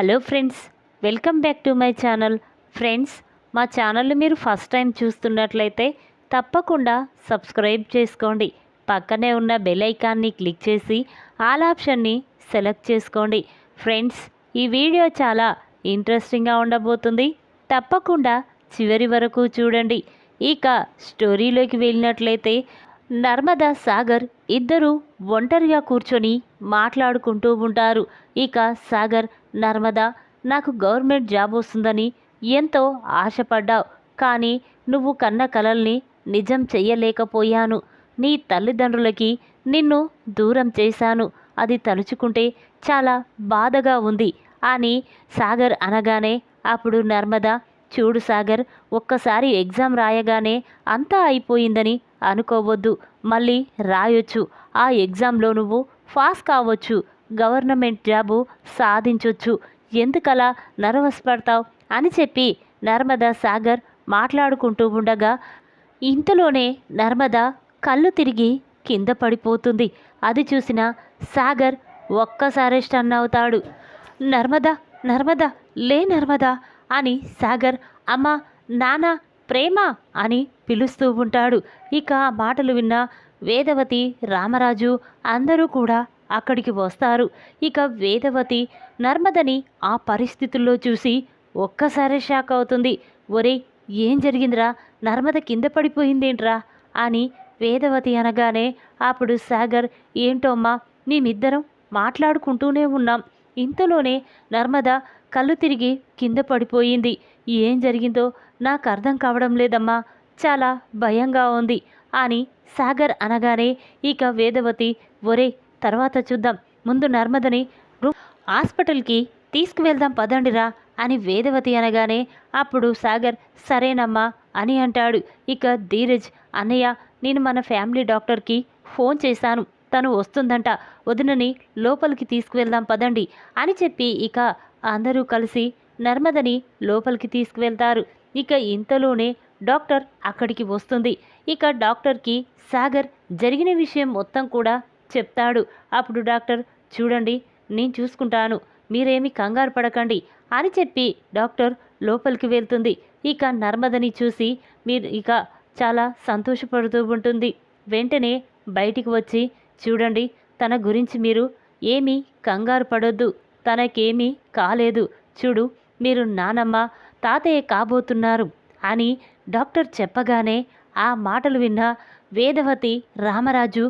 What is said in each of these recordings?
Hello friends welcome back to my channel. Friends మా ఛానల్ని మీరు ఫస్ట్ టైం చూస్తున్నట్లయితే తప్పకుండా సబ్స్క్రైబ్ చేసుకోండి. పక్కనే ఉన్న బెల్ ఐకాన్ని క్లిక్ చేసి ఆల్ ఆప్షన్ని సెలెక్ట్ చేసుకోండి. ఫ్రెండ్స్ ఈ వీడియో చాలా ఇంట్రెస్టింగ్గా ఉండబోతుంది. తప్పకుండా చివరి వరకు చూడండి. ఇక స్టోరీలోకి వెళ్ళినట్లయితే నర్మదా సాగర్ ఇద్దరు ఒంటరిగా కూర్చొని మాట్లాడుకుంటూ ఉంటారు. ఇక సాగర్ నర్మదా నాకు గవర్నమెంట్ జాబ్ వస్తుందని ఎంతో ఆశపడ్డావు. కానీ నువ్వు కన్న కలల్ని నిజం చెయ్యలేకపోయాను. నీ తల్లిదండ్రులకి నిన్ను దూరం చేశాను. అది తలుచుకుంటే చాలా బాధగా ఉంది అని సాగర్ అనగానే అప్పుడు నర్మదా చూడు సాగర్ ఒక్కసారి ఎగ్జామ్ రాయగానే అంతా అయిపోయిందని అనుకోవద్దు. మళ్ళీ రాయొచ్చు. ఆ ఎగ్జామ్లో నువ్వు పాస్ కావచ్చు. గవర్నమెంట్ జాబు సాధించొచ్చు. ఎందుకలా నర్వస్ పడతావు అని చెప్పి నర్మదా సాగర్ మాట్లాడుకుంటూ ఉండగా ఇంతలోనే నర్మదా కళ్ళు తిరిగి కింద పడిపోతుంది. అది చూసిన సాగర్ ఒక్కసారి స్టన్ అవుతాడు. నర్మదా నర్మదా లే నర్మదా అని సాగర్ అమ్మ నాన్న ప్రేమ అని పిలుస్తూ ఉంటాడు. ఇక ఆ మాటలు విన్న వేదవతి రామరాజు అందరూ కూడా అక్కడికి వస్తారు. ఇక వేదవతి నర్మదని ఆ పరిస్థితుల్లో చూసి ఒక్కసారే షాక్ అవుతుంది. ఒరే ఏం జరిగిందిరా? నర్మద కింద పడిపోయిందేంట్రా? అని వేదవతి అనగానే అప్పుడు సాగర్ ఏంటోమ్మా మేమిద్దరం మాట్లాడుకుంటూనే ఉన్నాం. ఇంతలోనే నర్మద కళ్ళు తిరిగి కింద పడిపోయింది. ఏం జరిగిందో నాకు అర్థం కావడం లేదమ్మా. చాలా భయంగా ఉంది అని సాగర్ అనగానే ఇక వేదవతి ఒరే తర్వాత చూద్దాం. ముందు నర్మదని హాస్పిటల్కి తీసుకువెళ్దాం పదండిరా అని వేదవతి అనగానే అప్పుడు సాగర్ సరేనమ్మా అని అంటాడు. ఇక ధీరజ్ అన్నయ్య నేను మన ఫ్యామిలీ డాక్టర్కి ఫోన్ చేశాను. తను వస్తుందంట. వదినని లోపలికి తీసుకువెళ్దాం పదండి అని చెప్పి ఇక అందరూ కలిసి నర్మదని లోపలికి తీసుకువెళ్తారు. ఇక ఇంతలోనే డాక్టర్ అక్కడికి వస్తుంది. ఇక డాక్టర్కి సాగర్ జరిగిన విషయం మొత్తం కూడా చెప్తాడు. అప్పుడు డాక్టర్ చూడండి నేను చూసుకుంటాను. మీరేమి కంగారు పడకండి అని చెప్పి డాక్టర్ లోపలికి వెళ్తుంది. ఇక నర్మదని చూసి మీరు ఇక చాలా సంతోషపడుతూ ఉంటుంది. వెంటనే బయటికి వచ్చి చూడండి తన గురించి మీరు ఏమీ కంగారు పడొద్దు. తనకేమీ కాలేదు. చూడు మీరు నానమ్మ తాతయ్య కాబోతున్నారు అని డాక్టర్ చెప్పగానే ఆ మాటలు విన్న వేదవతి రామరాజు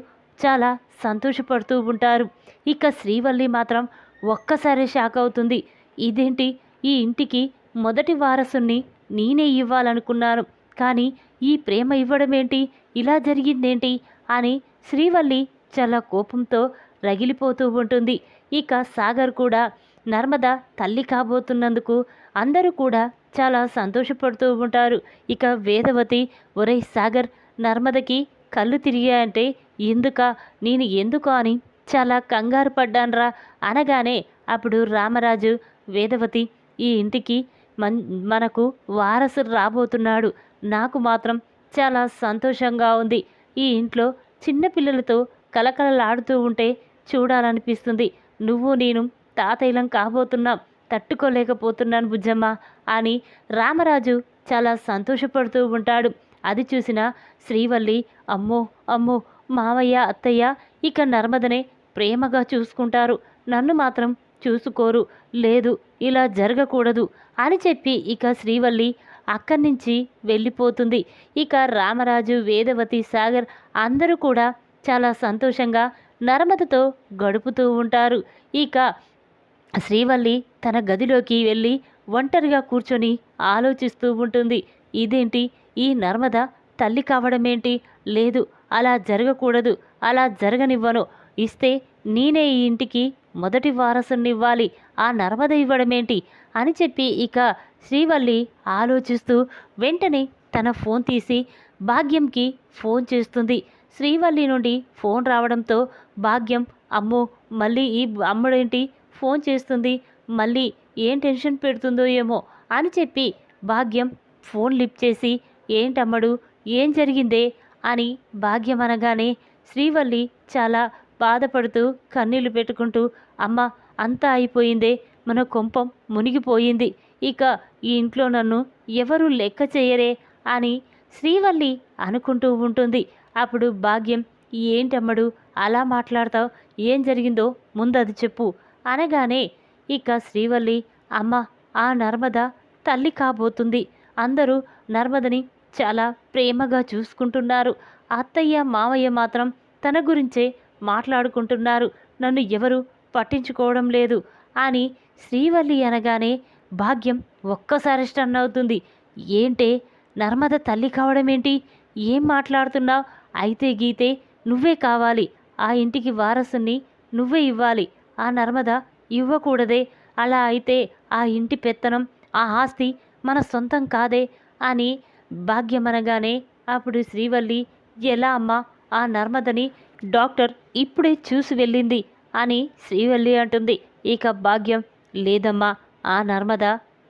చాలా సంతోషపడుతూ ఉంటారు. ఇక శ్రీవల్లి మాత్రం ఒక్కసారి షాక్ అవుతుంది. ఇదేంటి? ఈ ఇంటికి మొదటి వారసుని నేనే ఇవ్వాలనుకున్నాను. కానీ ఈ ప్రేమ ఇవ్వడం ఏంటి ఇలా జరిగిందేంటి? అని శ్రీవల్లి చాలా కోపంతో రగిలిపోతూ ఉంటుంది. ఇక సాగర్ కూడా నర్మద తల్లి కాబోతున్నందుకు అందరూ కూడా చాలా సంతోషపడుతూ ఉంటారు. ఇక వేదవతి ఒరే సాగర్ నర్మదకి కళ్ళు తిరిగాయంటే ఎందుక? నేను ఎందుకు అని? చాలా కంగారు పడ్డాన్రా అనగానే అప్పుడు రామరాజు వేదవతి ఈ ఇంటికి మన్ మనకు వారసుడు రాబోతున్నాడు. నాకు మాత్రం చాలా సంతోషంగా ఉంది. ఈ ఇంట్లో చిన్నపిల్లలతో కలకలలాడుతూ ఉంటే చూడాలనిపిస్తుంది. నువ్వు నేను తాతయ్యలం కాబోతున్నాం. తట్టుకోలేకపోతున్నాను బుజ్జమ్మ అని రామరాజు చాలా సంతోషపడుతూ ఉంటాడు. అది చూసిన శ్రీవల్లి అమ్మో అమ్మో మావయ్య అత్తయ్య ఇక నర్మదనే ప్రేమగా చూసుకుంటారు. నన్ను మాత్రం చూసుకోరు. లేదు ఇలా జరగకూడదు అని చెప్పి ఇక శ్రీవల్లి అక్కడి నుంచి వెళ్ళిపోతుంది. ఇక రామరాజు వేదవతి సాగర్ అందరూ కూడా చాలా సంతోషంగా నర్మదతో గడుపుతూ ఉంటారు. ఇక శ్రీవల్లి తన గదిలోకి వెళ్ళి ఒంటరిగా కూర్చొని ఆలోచిస్తూ ఉంటుంది. ఇదేంటి? ఈ నర్మద తల్లి కావడమేంటి? లేదు అలా జరగకూడదు అలా జరగనివ్వను. ఇస్తే నేనే ఈ ఇంటికి మొదటి వారసునివ్వాలి. ఆ నర్మద ఇవ్వడమేంటి? అని చెప్పి ఇక శ్రీవల్లి ఆలోచిస్తూ వెంటనే తన ఫోన్ తీసి భాగ్యంకి ఫోన్ చేస్తుంది. శ్రీవల్లి నుండి ఫోన్ రావడంతో భాగ్యం అమ్మో మళ్ళీ ఈ అమ్మడేంటి? ఫోన్ చేస్తుంది. మళ్ళీ ఏం టెన్షన్ పెడుతుందో ఏమో అని చెప్పి భాగ్యం ఫోన్ లిఫ్ట్ చేసి ఏంటమ్మడు ఏం జరిగిందే? అని భాగ్యం అనగానే శ్రీవల్లి చాలా బాధపడుతూ కన్నీళ్ళు పెట్టుకుంటూ అమ్మ అంతా అయిపోయిందే మన కొంపం మునిగిపోయింది ఇక ఈ ఇంట్లో నన్ను ఎవరు లెక్క చేయరే అని శ్రీవల్లి అనుకుంటూ ఉంటుంది. అప్పుడు భాగ్యం ఏంటమ్మడు అలా మాట్లాడతావు ఏం జరిగిందో ముందది చెప్పు అనగానే ఇక శ్రీవల్లి అమ్మ ఆ నర్మద తల్లి కాబోతుంది అందరూ నర్మదని చాలా ప్రేమగా చూసుకుంటున్నారు. అత్తయ్య మామయ్య మాత్రం తన గురించే మాట్లాడుకుంటున్నారు. నన్ను ఎవరు పట్టించుకోవడం లేదు అని శ్రీవల్లి అనగానే భాగ్యం ఒక్కసారి స్టన్ అవుతుంది. ఏంటే నర్మద తల్లి కావడం ఏంటి ఏం మాట్లాడుతున్నావు అయితే గీతే నువ్వే కావాలి. ఆ ఇంటికి వారసుని నువ్వే ఇవ్వాలి. ఆ నర్మద ఇవ్వకూడదే. అలా అయితే ఆ ఇంటి పెత్తనం ఆ ఆస్తి మన సొంతం కాదే అని భాగ్యమనగానే అప్పుడు శ్రీవల్లి ఎలా అమ్మా ఆ నర్మదని డాక్టర్ ఇప్పుడే చూసి వెళ్ళింది అని శ్రీవల్లి అంటుంది. ఇక భాగ్యం లేదమ్మా ఆ నర్మద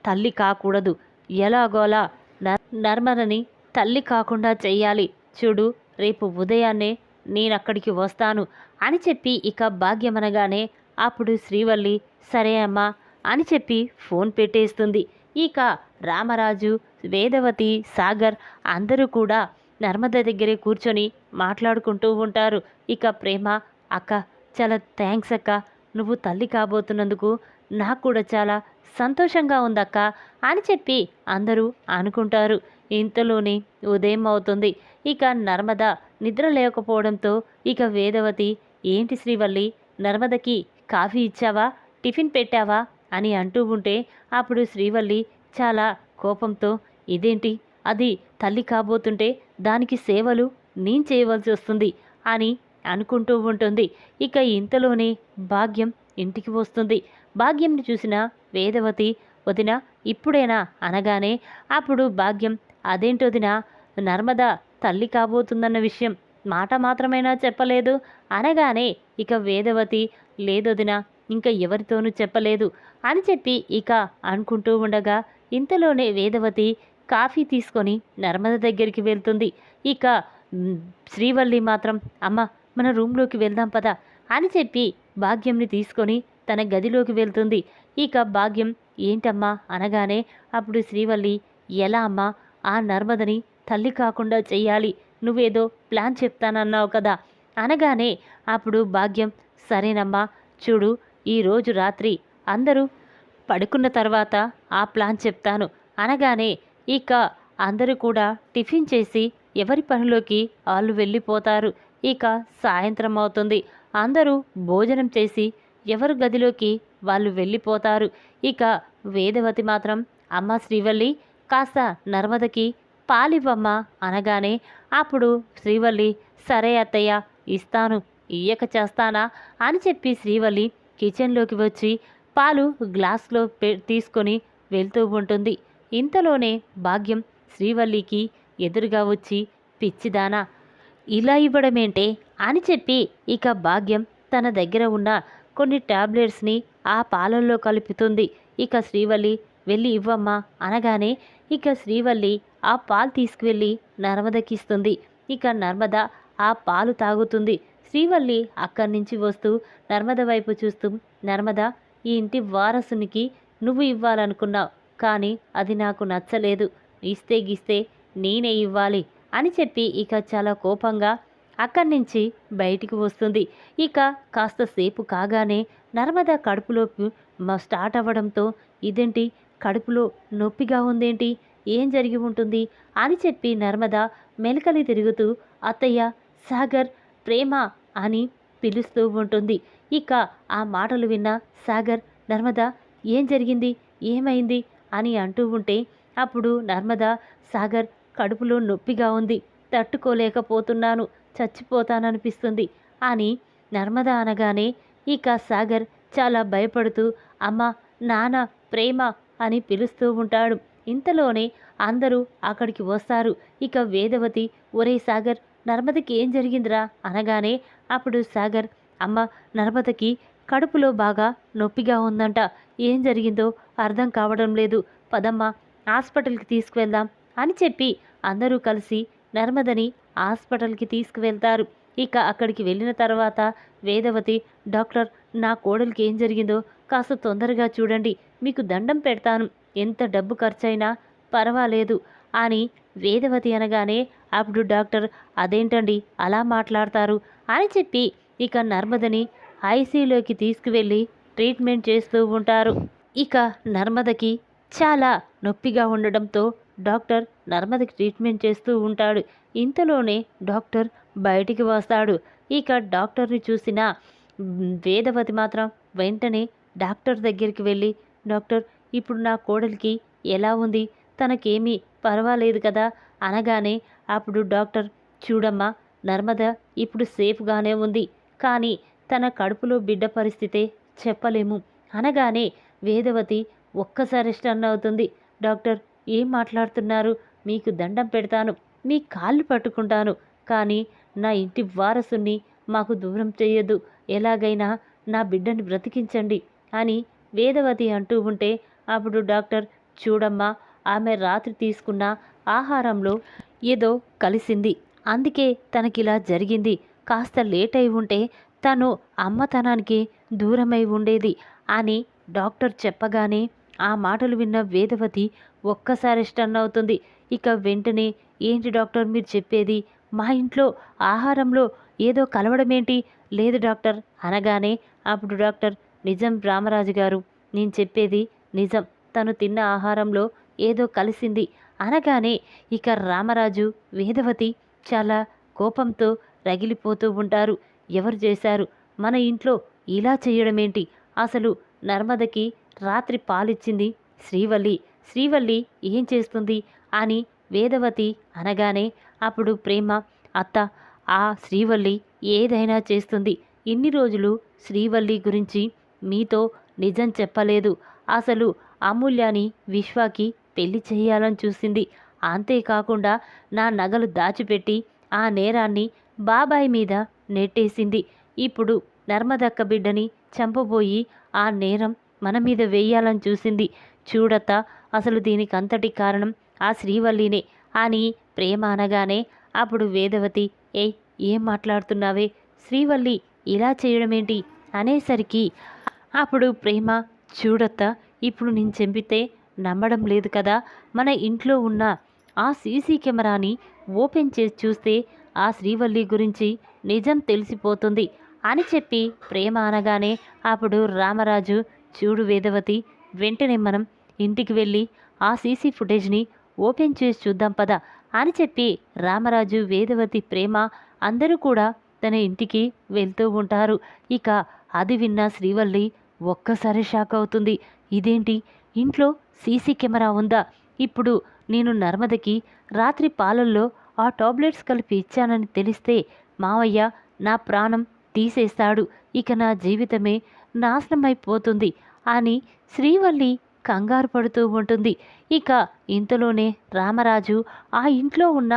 తల్లి కాకూడదు. ఎలాగోలా నర్- నర్మదని తల్లి కాకుండా చెయ్యాలి. చూడు రేపు ఉదయాన్నే నేనక్కడికి వస్తాను అని చెప్పి ఇక భాగ్యమనగానే అప్పుడు శ్రీవల్లి సరే అమ్మా అని చెప్పి ఫోన్ పెట్టేస్తుంది. ఇక రామరాజు వేదవతి సాగర్ అందరూ కూడా నర్మద దగ్గరే కూర్చొని మాట్లాడుకుంటూ ఉంటారు. ఇక ప్రేమ అక్క చాలా థ్యాంక్స్ అక్క. నువ్వు తల్లి కాబోతున్నందుకు నాకు కూడా చాలా సంతోషంగా ఉందక్క అని చెప్పి అందరూ అనుకుంటారు. ఇంతలోనే ఉదయం అవుతుంది. ఇక నర్మద నిద్ర లేకపోవడంతో ఇక వేదవతి ఏంటి శ్రీవల్లి నర్మదకి కాఫీ ఇచ్చావా? టిఫిన్ పెట్టావా? అని అంటూ ఉంటే అప్పుడు శ్రీవల్లి చాలా కోపంతో ఇదేంటి? అది తల్లి కాబోతుంటే దానికి సేవలు నేను చేయవలసి వస్తుంది అని అనుకుంటూ ఉంటుంది. ఇక ఇంతలోనే భాగ్యం ఇంటికి వస్తుంది. భాగ్యంని చూసిన వేదవతి వదిన ఇప్పుడేనా? అనగానే అప్పుడు భాగ్యం అదేంటి వదిన? నర్మద తల్లి కాబోతుందన్న విషయం మాట మాత్రమైనా చెప్పలేదు? అనగానే ఇక వేదవతి లేదొదిన ఇంకా ఎవరితోనూ చెప్పలేదు అని చెప్పి ఇక అనుకుంటూ ఉండగా ఇంతలోనే వేదవతి కాఫీ తీసుకొని నర్మద దగ్గరికి వెళ్తుంది. ఇక శ్రీవల్లి మాత్రం అమ్మ మన రూమ్లోకి వెళ్దాం పదా అని చెప్పి భాగ్యంని తీసుకొని తన గదిలోకి వెళ్తుంది. ఇక భాగ్యం ఏంటమ్మా? అనగానే అప్పుడు శ్రీవల్లి ఎలా అమ్మా? ఆ నర్మదని తల్లి కాకుండా చెయ్యాలి. నువ్వేదో ప్లాన్ చెప్తానన్నావు కదా అనగానే అప్పుడు భాగ్యం సరేనమ్మా చూడు ఈరోజు రాత్రి అందరూ పడుకున్న తర్వాత ఆ ప్లాన్ చెప్తాను. అనగానే ఇక అందరూ కూడా టిఫిన్ చేసి ఎవరి పనిలోకి వాళ్ళు వెళ్ళిపోతారు. ఇక సాయంత్రం అవుతుంది. అందరూ భోజనం చేసి ఎవరు గదిలోకి వాళ్ళు వెళ్ళిపోతారు. ఇక వేదవతి మాత్రం అమ్మ శ్రీవల్లి కాస్త నర్మదకి పాలివ్వమ్మ అనగానే అప్పుడు శ్రీవల్లి సరే అత్తయ్య ఇస్తాను ఇయ్యక చేస్తానా అని చెప్పి శ్రీవల్లి కిచెన్లోకి వచ్చి పాలు గ్లాస్లో పె తీసుకొని వెళ్తూ ఉంటుంది. ఇంతలోనే భాగ్యం శ్రీవల్లికి ఎదురుగా వచ్చి పిచ్చిదానా ఇలా ఇవ్వడమేంటే? అని చెప్పి ఇక భాగ్యం తన దగ్గర ఉన్న కొన్ని టాబ్లెట్స్ని ఆ పాలల్లో కలుపుతుంది. ఇక శ్రీవల్లి వెళ్ళి ఇవ్వమ్మా అనగానే ఇక శ్రీవల్లి ఆ పాలు తీసుకువెళ్ళి నర్మదకిస్తుంది. ఇక నర్మద ఆ పాలు తాగుతుంది. శ్రీవల్లి అక్కడి నుంచి వస్తూ నర్మద వైపు చూస్తూ నర్మద ఈ ఇంటి వారసునికి నువ్వు ఇవ్వాలనుకున్నావు కానీ అది నాకు నచ్చలేదు. ఇస్తే గిస్తే నేనే ఇవ్వాలి అని చెప్పి ఇక చాలా కోపంగా అక్కడి నుంచి బయటికి వస్తుంది. ఇక కాస్త సేపు కాగానే నర్మద కడుపులోకి స్టార్ట్ అవ్వడంతో ఇదేంటి కడుపులో నొప్పిగా ఉందేంటి? ఏం జరిగి ఉంటుంది? అని చెప్పి నర్మద మెలకలి తిరుగుతూ అత్తయ్య సాగర్ ప్రేమ అని పిలుస్తూ ఉంటుంది. ఇక ఆ మాటలు విన్న సాగర్ నర్మద ఏం జరిగింది? ఏమైంది? అని అంటూ ఉంటే అప్పుడు నర్మద సాగర్ కడుపులో నొప్పిగా ఉంది. తట్టుకోలేకపోతున్నాను. చచ్చిపోతాననిపిస్తుంది అని నర్మద అనగానే ఇక సాగర్ చాలా భయపడుతూ అమ్మ నాన్న ప్రేమ అని పిలుస్తూ ఉంటాడు. ఇంతలోనే అందరూ అక్కడికి వస్తారు. ఇక వేదవతి ఒరే సాగర్ నర్మదకి ఏం జరిగిందిరా? అనగానే అప్పుడు సాగర్ అమ్మ నర్మదకి కడుపులో బాగా నొప్పిగా ఉందంట. ఏం జరిగిందో అర్థం కావడం లేదు. పదమ్మ హాస్పిటల్కి తీసుకువెళ్దాం అని చెప్పి అందరూ కలిసి నర్మదని హాస్పిటల్కి తీసుకువెళ్తారు. ఇక అక్కడికి వెళ్ళిన తర్వాత వేదవతి డాక్టర్ నా కోడలికి ఏం జరిగిందో కాస్త తొందరగా చూడండి మీకు దండం పెడతాను. ఎంత డబ్బు ఖర్చైనా పర్వాలేదు అని వేదవతి అనగానే అప్పుడు డాక్టర్ అదేంటండి అలా మాట్లాడతారు? అని చెప్పి ఇక నర్మదని ఐసీయూలోకి తీసుకువెళ్ళి ట్రీట్మెంట్ చేస్తూ ఉంటారు. ఇక నర్మదకి చాలా నొప్పిగా ఉండడంతో డాక్టర్ నర్మదకి ట్రీట్మెంట్ చేస్తూ ఉంటాడు. ఇంతలోనే డాక్టర్ బయటికి వస్తాడు. ఇక డాక్టర్ని చూసిన వేదవతి మాత్రం వెంటనే డాక్టర్ దగ్గరికి వెళ్ళి డాక్టర్ ఇప్పుడు నా కోడలికి ఎలా ఉంది? తనకేమీ పర్వాలేదు కదా? అనగానే అప్పుడు డాక్టర్ చూడమ్మా నర్మద ఇప్పుడు సేఫ్గానే ఉంది. కానీ తన కడుపులో బిడ్డ పరిస్థితే చెప్పలేము. అనగానే వేదవతి ఒక్కసారి స్టన్ అవుతుంది. డాక్టర్ ఏం మాట్లాడుతున్నారు? మీకు దండం పెడతాను. మీ కాళ్ళు పట్టుకుంటాను. కానీ నా ఇంటి వారసుని మాకు దూరం చేయొద్దు ఎలాగైనా నా బిడ్డని బ్రతికించండి అని వేదవతి అంటూ ఉంటే అప్పుడు డాక్టర్ చూడమ్మా ఆమె రాత్రి తీసుకున్న ఆహారంలో ఏదో కలిసింది. అందుకే తనకిలా జరిగింది. కాస్త లేట్ అయి ఉంటే తను అమ్మతనానికి దూరమై ఉండేది అని డాక్టర్ చెప్పగానే ఆ మాటలు విన్న వేదవతి ఒక్కసారి స్టన్ అవుతుంది. ఇక వెంటనే ఏంటి డాక్టర్ మీరు చెప్పేది? మా ఇంట్లో ఆహారంలో ఏదో కలవడమేంటి? లేదు డాక్టర్ అనగానే అప్పుడు డాక్టర్ నిజం రామరాజు గారు నేను చెప్పేది నిజం. తను తిన్న ఆహారంలో ఏదో కలిసింది అనగానే ఇక రామరాజు వేదవతి చాలా కోపంతో రగిలిపోతూ ఉంటారు. ఎవరు చేశారు? మన ఇంట్లో ఇలా చేయడమేంటి? అసలు నర్మదకి రాత్రి పాలిచ్చింది శ్రీవల్లి. శ్రీవల్లి ఏం చేస్తుంది? అని వేదవతి అనగానే అప్పుడు ప్రేమ అత్త ఆ శ్రీవల్లి ఏదైనా చేస్తుంది. ఇన్ని రోజులు శ్రీవల్లి గురించి మీతో నిజం చెప్పలేదు. అసలు అమూల్యాని విశ్వాకి పెళ్ళి చేయాలని చూసింది. అంతేకాకుండా నా నగలు దాచిపెట్టి ఆ నేరాన్ని బాబాయ్ మీద నెట్టేసింది. ఇప్పుడు నర్మదక్క బిడ్డని చంపబోయి ఆ నేరం మన మీద వేయాలని చూసింది. చూడత అసలు దీనికి అంతటి కారణం ఆ శ్రీవల్లినే అని ప్రేమ అనగానే అప్పుడు వేదవతి ఏ ఏం మాట్లాడుతున్నావే? శ్రీవల్లి ఇలా చేయడమేంటి? అనేసరికి అప్పుడు ప్రేమ చూడత్త ఇప్పుడు నేను చెంపితే నమ్మడం లేదు కదా? మన ఇంట్లో ఉన్న ఆ సీసీ కెమెరాని ఓపెన్ చేసి చూస్తే ఆ శ్రీవల్లి గురించి నిజం తెలిసిపోతుంది అని చెప్పి ప్రేమ అనగానే అప్పుడు రామరాజు చూడు వేదవతి వెంటనే మనం ఇంటికి వెళ్ళి ఆ సీసీ ఫుటేజ్ని ఓపెన్ చేసి చూద్దాం పద అని చెప్పి రామరాజు వేదవతి ప్రేమ అందరూ కూడా తన ఇంటికి వెళ్తూ ఉంటారు. ఇక అది విన్న శ్రీవల్లి ఒక్కసారి షాక్ అవుతుంది. ఇదేంటి? ఇంట్లో సీసీ కెమెరా ఉందా? ఇప్పుడు నేను నర్మదకి రాత్రి పాలల్లో ఆ టాబ్లెట్స్ కలిపి ఇచ్చానని తెలిస్తే మావయ్య నా ప్రాణం తీసేస్తాడు. ఇక నా జీవితమే నాశనమైపోతుంది అని శ్రీవల్లి కంగారు పడుతూ ఉంటుంది. ఇక ఇంతలోనే రామరాజు ఆ ఇంట్లో ఉన్న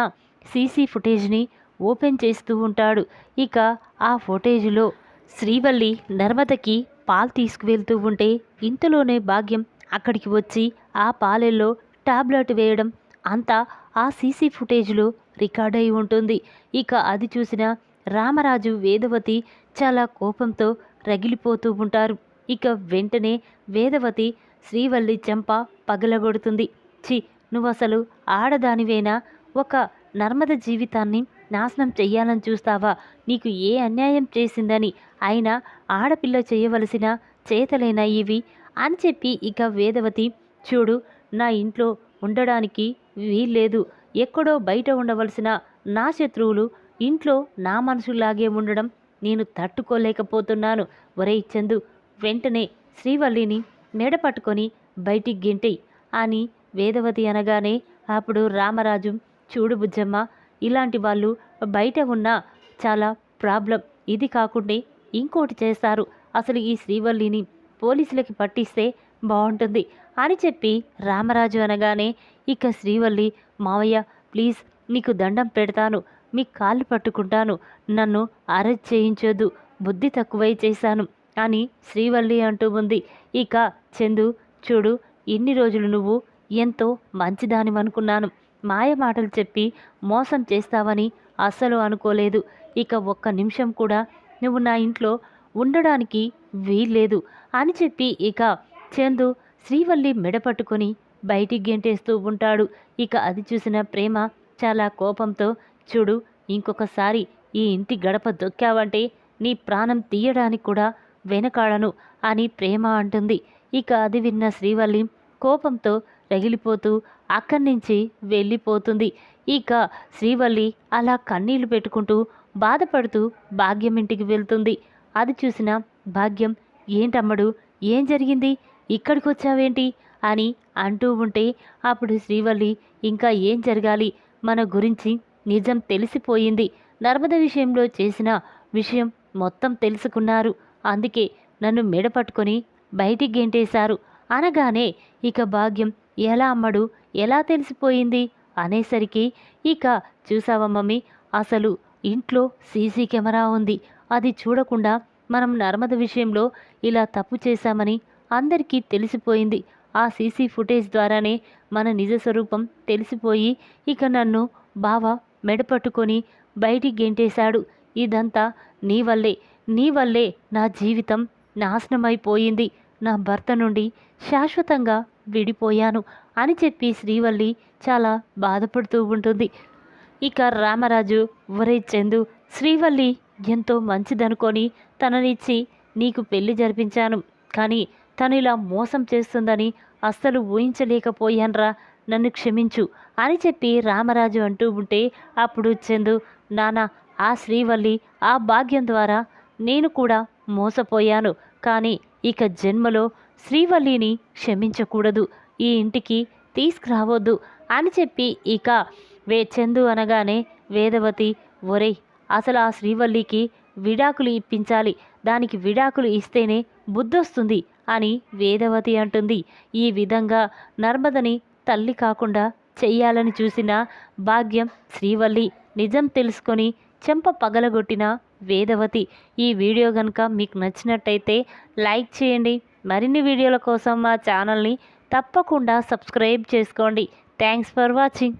సీసీ ఫుటేజ్ని ఓపెన్ చేస్తూ ఉంటాడు. ఇక ఆ ఫుటేజ్లో శ్రీవల్లి నర్మదకి పాలు తీసుకువెళ్తూ ఉంటే ఇంతలోనే భాగ్యం అక్కడికి వచ్చి ఆ పాలెల్లో టాబ్లెట్ వేయడం అంతా ఆ సీసీ ఫుటేజ్లో రికార్డ్ అయి ఉంటుంది. ఇక అది చూసిన రామరాజు వేదవతి చాలా కోపంతో రగిలిపోతూ ఉంటారు. ఇక వెంటనే వేదవతి శ్రీవల్లి చెంప పగలగొడుతుంది. చి నువ్వు అసలు ఆడదానివేనా? ఒక నర్మద జీవితాన్ని నాశనం చెయ్యాలని చూస్తావా? నీకు ఏ అన్యాయం చేసిందని అయినా ఆడపిల్ల చేయవలసిన చేతలేనా ఇవి? అని చెప్పి ఇక వేదవతి చూడు నా ఇంట్లో ఉండడానికి వీల్లేదు. ఎక్కడో బయట ఉండవలసిన నా శత్రువులు ఇంట్లో నా మనసులాగే ఉండడం నేను తట్టుకోలేకపోతున్నాను. ఒరే చందు వెంటనే శ్రీవల్లిని మెడ పట్టుకొని బయటికి గింటెయ్ అని వేదవతి అనగానే అప్పుడు రామరాజు చూడు బుజ్జమ్మ ఇలాంటి వాళ్ళు బయట ఉన్న చాలా ప్రాబ్లం. ఇది కాకుండా ఇంకోటి చేస్తారు. అసలు ఈ శ్రీవల్లిని పోలీసులకి పట్టిస్తే బాగుంటుంది. అని చెప్పి రామరాజు అనగానే ఇక శ్రీవల్లి మావయ్య ప్లీజ్ నీకు దండం పెడతాను. మీ కాళ్ళు పట్టుకుంటాను. నన్ను అరెస్ట్ చేయించొద్దు. బుద్ధి తక్కువై చేశాను అని శ్రీవల్లి అంటూ ఉంది. ఇక చందు చూడు ఇన్ని రోజులు నువ్వు ఎంతో మంచిదానివనుకున్నాను. మాయ మాటలు చెప్పి మోసం చేస్తావని అస్సలు అనుకోలేదు. ఇక ఒక్క నిమిషం కూడా నువ్వు నా ఇంట్లో ఉండడానికి వీల్లేదు అని చెప్పి ఇక చందు శ్రీవల్లి మెడపట్టుకొని బయటికి గెంటేస్తూ ఉంటాడు. ఇక అది చూసిన ప్రేమ చాలా కోపంతో చూడు ఇంకొకసారి ఈ ఇంటి గడప దొక్కావంటే నీ ప్రాణం తీయడానికి కూడా వెనకాడను అని ప్రేమ అంటుంది. ఇక అది విన్న శ్రీవల్లి కోపంతో రగిలిపోతూ అక్కడి నుంచి వెళ్ళిపోతుంది. ఇక శ్రీవల్లి అలా కన్నీళ్ళు పెట్టుకుంటూ బాధపడుతూ భాగ్యం ఇంటికి వెళ్తుంది. అది చూసిన భాగ్యం ఏంటమ్మడు ఏం జరిగింది? ఇక్కడికి వచ్చావేంటి అని అంటూ ఉంటే అప్పుడు శ్రీవల్లి ఇంకా ఏం జరగాలి? మన గురించి నిజం తెలిసిపోయింది. నర్మద విషయంలో చేసిన విషయం మొత్తం తెలుసుకున్నారు. అందుకే నన్ను మెడ పట్టుకొని బయటికి గెంటేశారు. అనగానే ఇక భాగ్యం ఎలా అమ్మడు? ఎలా తెలిసిపోయింది? అనేసరికి ఇక చూసావా మమ్మీ అసలు ఇంట్లో సీసీ కెమెరా ఉంది. అది చూడకుండా మనం నర్మద విషయంలో ఇలా తప్పు చేశామని అందరికీ తెలిసిపోయింది. ఆ సీసీ ఫుటేజ్ ద్వారానే మన నిజ స్వరూపం తెలిసిపోయి ఇక నన్ను బావ మెడపట్టుకొని బయటికి గెంటేశాడు. ఇదంతా నీ వల్లే. నీ వల్లే నా జీవితం నాశనమైపోయింది. నా భర్త నుండి శాశ్వతంగా విడిపోయాను అని చెప్పి శ్రీవల్లి చాలా బాధపడుతూ ఉంటుంది. ఇక రామరాజు ఒరే చందు శ్రీవల్లి ఎంతో మంచిదనుకొని తననిచ్చి నీకు పెళ్ళి జరిపించాను. కానీ తను ఇలా మోసం చేస్తుందని అస్సలు ఊహించలేకపోయాన్రా. నన్ను క్షమించు అని చెప్పి రామరాజు అంటూ ఉంటే అప్పుడు చందు నానా ఆ శ్రీవల్లి ఆ భాగ్యం ద్వారా నేను కూడా మోసపోయాను. కానీ ఇక జన్మలో శ్రీవల్లిని క్షమించకూడదు. ఈ ఇంటికి తీసుకురావద్దు అని చెప్పి ఇక వే చందు అనగానే వేదవతి ఒరేయ్ అసలు ఆ శ్రీవల్లికి విడాకులు ఇప్పించాలి. దానికి విడాకులు ఇస్తేనే బుద్ధొస్తుంది. అని వేదవతి అంటుంది. ఈ విధంగా నర్మదని తల్లి కాకుండా చెయ్యాలని చూసిన భాగ్యం శ్రీవల్లి నిజం తెలుసుకొని చెంప పగలగొట్టిన వేదవతి. ఈ వీడియో కనుక మీకు నచ్చినట్టయితే లైక్ చేయండి. మరిన్ని వీడియోల కోసం మా ఛానల్ని తప్పకుండా సబ్స్క్రైబ్ చేసుకోండి. Thanks for watching.